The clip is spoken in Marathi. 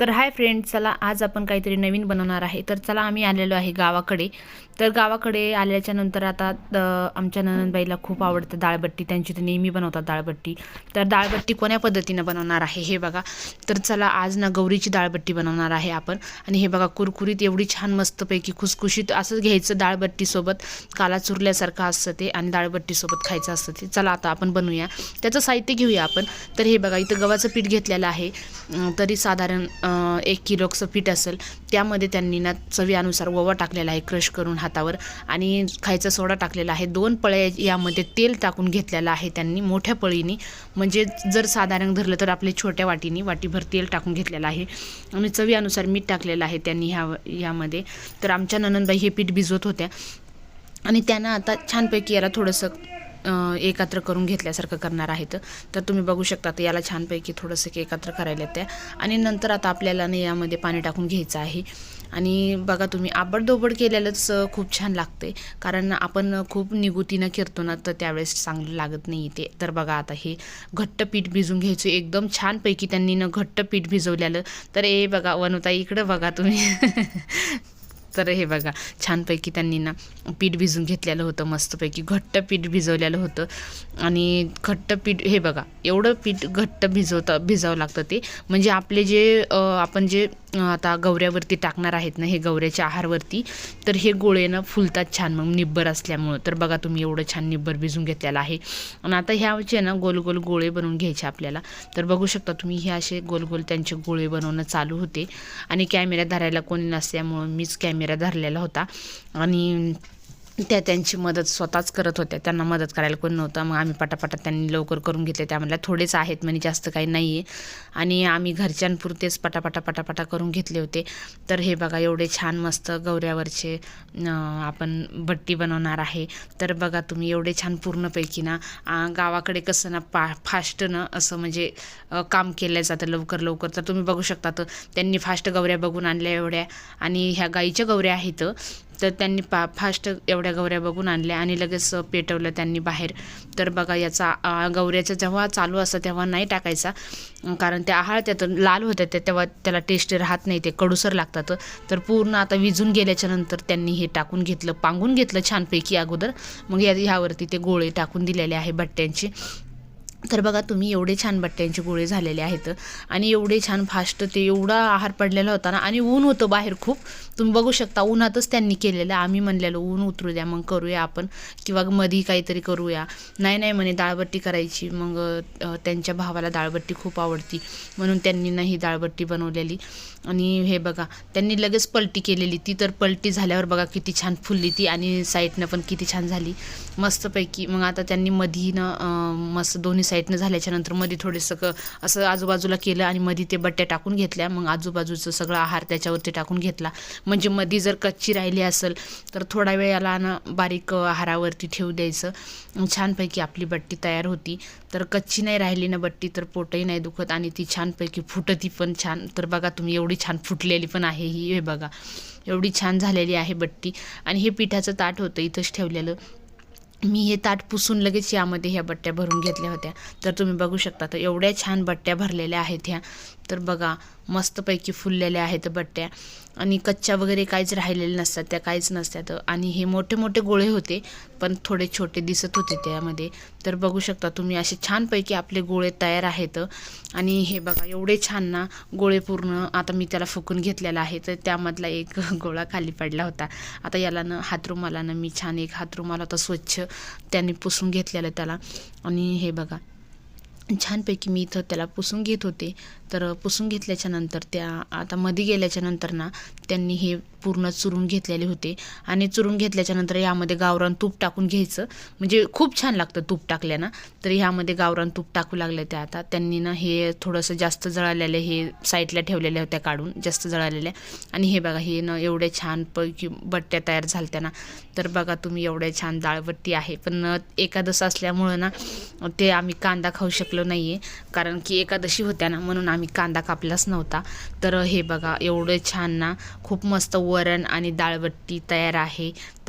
तर हाय फ्रेंड चला आज आपण काहीतरी नवीन बनवणार आहे. तर चला आम्ही आलेलो आहे गावाकडे. तर गावाकडे आल्याच्यानंतर आता आमच्या ननंदबाईला खूप आवडतं डाळबट्टी त्यांची ते नेहमी बनवतात डाळबट्टी तर डाळबट्टी कोण्या पद्धतीनं बनवणार आहे हे बघा. तर चला आज ना गौरीची डाळबट्टी बनवणार आहे आपण. आणि हे बघा कुरकुरीत एवढी छान मस्तपैकी खुसखुशीत असंच घ्यायचं डाळबट्टीसोबत काला चुरल्यासारखं असतं ते आणि डाळबट्टीसोबत खायचं असतं ते. चला आता आपण बनवूया. त्याचं साहित्य घेऊया आपण. तर हे बघा इथं गव्हाचं पीठ घेतलेलं आहे. तरी साधारण एक किलोचं पीठ असेल त्यामध्ये त्यांनी ना चवीनुसार ओवा टाकलेला आहे क्रश करून हातावर आणि खायचा सोडा टाकलेला आहे. दोन पळ्या यामध्ये तेल टाकून घेतलेलं आहे त्यांनी मोठ्या पळीनी. म्हणजे जर साधारण धरलं तर आपले छोट्या वाटीनी वाटीभर तेल टाकून घेतलेलं आहे. आणि चवीनुसार मीठ टाकलेलं आहे त्यांनी ह्या यामध्ये. तर आमच्या ननंदबाई हे पीठ भिजवत होत्या. आणि त्यांना आता छानपैकी याला थोडंसं एकत्र करून घेतल्यासारखं करणार आहेत. तर तुम्ही बघू शकता तर याला छानपैकी थोडंसं एकत्र करायला त्या आणि नंतर आता आपल्याला यामध्ये पाणी टाकून घ्यायचं आहे. आणि बघा तुम्ही आबडदोबड केलेलंच खूप छान लागते कारण आपण खूप निगुतीनं करतो ना तर त्यावेळेस चांगलं लागत नाही ते. तर बघा आता हे घट्ट पीठ भिजून घ्यायचं. एकदम छानपैकी त्यांनी न घट्ट पीठ भिजवलेलं. तर हे बघा वनवता इकडं बघा तुम्ही. तर हे बघा छानपैकी त्यांनी ना पीठ भिजून घेतलेलं होतं मस्तपैकी घट्ट पीठ भिजवलेलं होतं. आणि घट्ट पीठ हे बघा एवढं पीठ घट्ट भिजवतं भिजावं लागतं ते. म्हणजे आपले जे आपण जे आता गवऱ्यावरती टाकणार आहेत ना हे गवऱ्याच्या आहारवरती तर हे गोळे ना फुलतात छान मग निब्बर असल्यामुळं. तर बघा तुम्ही एवढं छान निब्बर भिजून घेतलेलं आहे. आणि आता ह्याचे ना गोल गोल गोळे बनवून घ्यायचे आपल्याला तर बघू शकता तुम्ही हे असे गोल गोल त्यांचे गोळे बनवणं चालू होते. आणि कॅमेरा धरायला कोणी नसल्यामुळं मीच कॅमेरा धरलेला होता. आणि त्या त्यांची मदत स्वतःच करत होत्या. त्यांना मदत करायला कोण नव्हतं. मग आम्ही पटापटा त्यांनी लवकर करून घेतले. त्या म्हणल्या थोडेच आहेत म्हणजे जास्त काही नाही आहे आणि आम्ही घरच्यांपुरतेच पटापटा पटापटा करून घेतले होते. तर हे बघा एवढे छान मस्त गौऱ्यावरचे आपण बट्टी बनवणार आहे. तर बघा तुम्ही एवढे छान पूर्णपैकी ना गावाकडे कसं ना पा फास्ट ना असं म्हणजे काम केलं जातं लवकर लवकर. तर तुम्ही बघू शकता तर त्यांनी फास्ट गौऱ्या बघून आणल्या एवढ्या. आणि ह्या गाईच्या गौऱ्या आहेत. तर त्यांनी पा फास्ट एवढ्या गवऱ्या बघून आणल्या आणि लगेच पेटवलं त्यांनी बाहेर. तर बघा याचा गवऱ्याचा गौऱ्याचा जेव्हा चालू असतं तेव्हा नाही टाकायचा. कारण त्या आहाळ त्यातून लाल होत्या त्या तेव्हा त्याला टेस्ट राहत नाही ते कडूसर लागतात. तर पूर्ण आता विजून गेल्याच्यानंतर त्यांनी हे टाकून घेतलं पांगून घेतलं छानपैकी अगोदर. मग या ह्यावरती ते गोळे टाकून दिलेले आहे बट्ट्यांची. तर बघा तुम्ही एवढे छान बट्ट्यांचे गोळे झालेले आहेत आणि एवढे छान फास्ट ते एवढा आहार पडलेला होता ना आणि ऊन होतं बाहेर खूप. तुम्ही बघू शकता उन्हातच त्यांनी केलेलं आम्ही म्हणलेलं ऊन उतरू द्या मग करूया आपण. किंवा मधी काहीतरी करूया. नाही नाही म्हणे दाळबट्टी करायची. मग त्यांच्या भावाला दाळबट्टी खूप आवडती. म्हणून त्यांनी ना ही दाळबट्टी बनवलेली. आणि हे बघा त्यांनी लगेच पलटी केलेली. ती तर पलटी झाल्यावर बघा किती छान फुलली ती आणि साईडनं पण किती छान झाली. मस्तपैकी. मग आता त्यांनी मधीनं मस्त दोन्ही साईडनं झाल्याच्यानंतरमध्ये थोडंसं क असं आजूबाजूला केलं आणि मध्ये ते बट्ट्या टाकून घेतल्या. मग आजूबाजूचं सगळं आहार त्याच्यावरती टाकून घेतला. म्हणजे मध्ये जर कच्ची राहिली असेल तर थोडा वेळाला ना बारीक आहारावरती ठेवू द्यायचं. छानपैकी आपली बट्टी तयार होती. तर कच्ची नाही राहिली ना बट्टी तर पोटही नाही दुखत आणि ती छानपैकी फुटती पण छान. तर बघा तुम्ही एवढी छान फुटलेली पण आहे ही हे बघा. एवढी छान झालेली आहे बट्टी. आणि हे पिठाचं ताट होतं इथंच ठेवलेलं. मी हे ताट पुसून लगेच यामध्ये ह्या बट्ट्या भरून घेतल्या होत्या. तर तुम्ही बघू शकता तर एवढ्या छान बट्ट्या भरलेल्या आहेत ह्या. तर बघा मस्तपैकी फुललेल्या आहेत बट्ट्या. आणि कच्च्या वगैरे काहीच राहिलेल्या नसतात त्या काहीच नसतात. आणि हे मोठे मोठे गोळे होते पण थोडे छोटे दिसत होते त्यामध्ये. तर बघू शकता तुम्ही असे छानपैकी आपले गोळे तयार आहेत. आणि हे बघा एवढे छान ना गोळे पूर्ण आता मी त्याला फुकून घेतलेला आहे. तर त्यामधला एक गोळा खाली पडला होता. आता याला ना हातरुमाला मी छान एक हातरुमाला होता स्वच्छ त्याने पुसून घेतलेलं त्याला. आणि हे बघा छानपैकी मी इथं त्याला पुसून घेत होते. तर पुसून घेतल्याच्या नंतर त्या आता मध्ये गेल्याच्यानंतर ना त्यांनी हे पूर्ण चुरून घेतलेले होते. आणि चुरून घेतल्याच्या नंतर यामध्ये गावरान तूप टाकून घ्यायचं. म्हणजे खूप छान लागतं तूप टाकल्यानं. तर ह्यामध्ये गावरान तूप टाकू लागलं त्या आता. त्यांनी ना हे थोडंसं जास्त जळालेलं हे साईडला ठेवलेल्या होत्या काढून जास्त जळालेल्या. आणि हे बघा हे ना एवढ्या छानपैकी बट्ट्या तयार झाल्या ना. तर बघा तुम्ही एवढ्या छान डाळबट्टी आहे. पण एकादश असल्यामुळं ना ते आम्ही कांदा खाऊ शकलो नाही आहे कारण की एकादशी होत्या ना म्हणून आम्ही कांदा कापलाच नव्हता. तर हे बघा एवढं छान ना खूप मस्त वरण आणि डाळबट्टी तयार आहे. तर